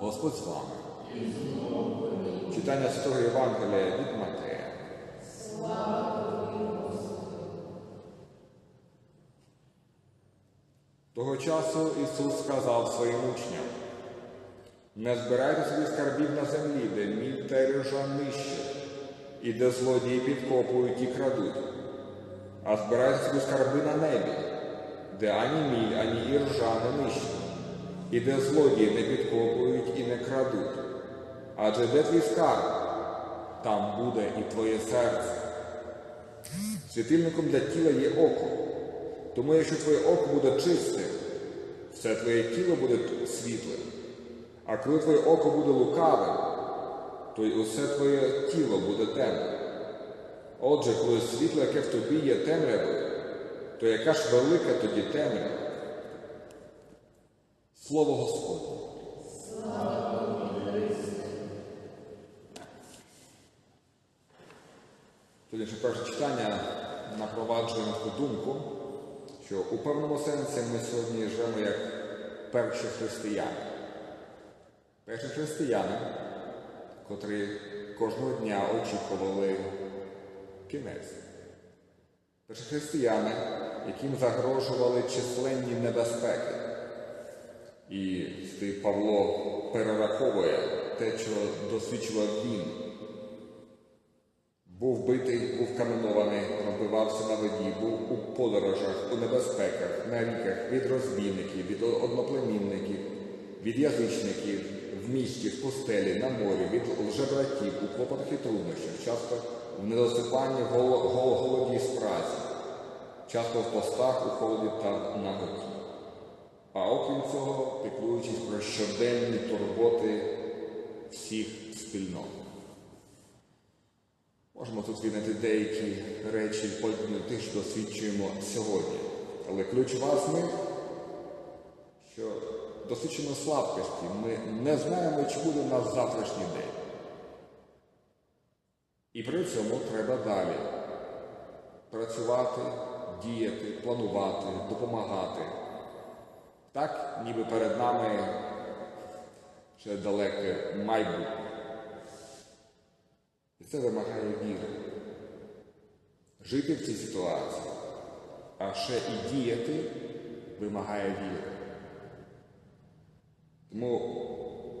Господь з вами. Читання Святого Євангелія від Матея. Того часу Ісус сказав своїм учням, не збирайте собі скарбів на землі, де та ржа нищать, і де злодії підкопують і крадуть, а збирайте собі скарби на небі, де ані міль, ані іржа не нищать, і де злодії не підкопують і не крадуть. Адже де твій скарб, там буде і твоє серце. Світильником для тіла є око. Тому якщо твоє око буде чисте, все твоє тіло буде світле. А коли твоє око буде лукавим, то й усе твоє тіло буде темне. Отже, коли світло, яке в тобі є темрявою, то яка ж велика тоді темрява? Слово Господнє. Сьогоднішнє перше читання напроваджує на таку думку, що у певному сенсі ми сьогодні живемо як перші християни. Перші християни, котрі кожного дня очікували кінець. Перші християни, яким загрожували численні небезпеки. І Павло перераховує те, що досвідчував він. Був битий, був каменований, розбивався на воді, був у подорожах, у небезпеках, на ріках від розбійників, від одноплемінників, від язичників, в місті, в пустелі, на морі, від лжебратів, у клопотах і труднощах, часто в недосипанні, голоді і спраці, часто в постах, у холоді та наготі. А окрім цього, піклуючись про щоденні турботи всіх спільнот. Можемо тут віднати деякі речі, подібні тих, що досвідчуємо сьогодні. Але ключова з них, що досвідчуємо слабкості. Ми не знаємо, чи буде у нас завтрашній день. І при цьому треба далі працювати, діяти, планувати, допомагати. Так, ніби перед нами ще далеке майбутнє. І це вимагає віри. Жити в цій ситуації, а ще і діяти вимагає віри. Тому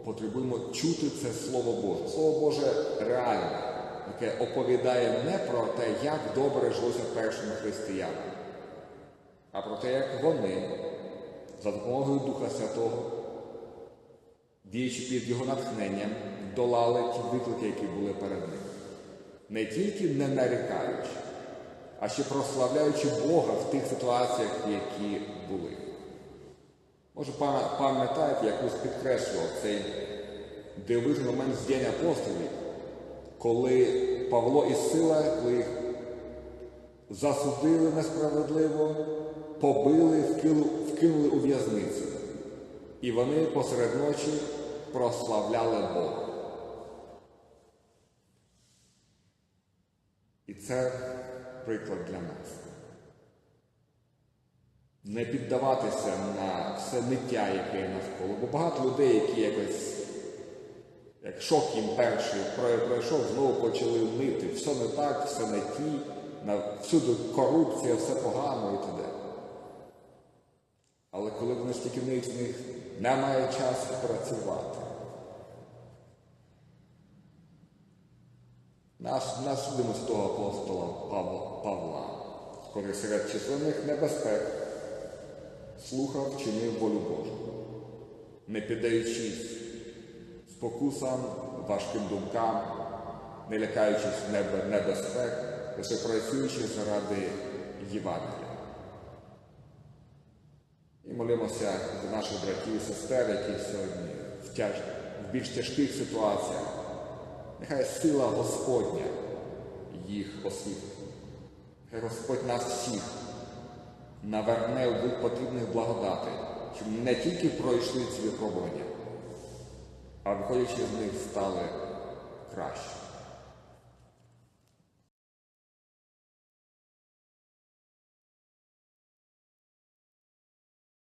потребуємо чути це Слово Боже. Слово Боже реальне, яке оповідає не про те, як добре жилося першим християнам, а про те, як вони за допомогою Духа Святого, діючи під його натхненням, долали ті виклики, які були перед ними. Не тільки не нарікаючи, а ще прославляючи Бога в тих ситуаціях, які були. Може, пам'ятаєте, як хтось підкреслював цей дивовижний момент з день апостолів, коли Павло і Сила, коли їх засудили несправедливо, побили, вкинули, у в'язницю. І вони посеред ночі прославляли Бога. І це приклад для нас. Не піддаватися на все ниття, яке є навколо. Бо багато людей, які якось, як шок їм перший пройшов, знову почали нити. Все не так, все не ті, всюди корупція, все погано і т.д. Але коли вони стільки ниють, в них немає часу працювати. Наш, наш судимо з того апостола Павла, Павла, коли серед численних небезпек слухав, чинив волю Божу, не піддаючись спокусам, важким думкам, не лякаючись небе- небезпек, лише працюючи заради Євангелія. І молимося за наших братів і сестер, які сьогодні в, тяж... в більш тяжких ситуаціях. Нехай сила Господня їх освітить. Хай Господь нас всіх наверне у дух потрібних благодатей, щоб не тільки пройшли ці випробування, а виходячи з них стали краще.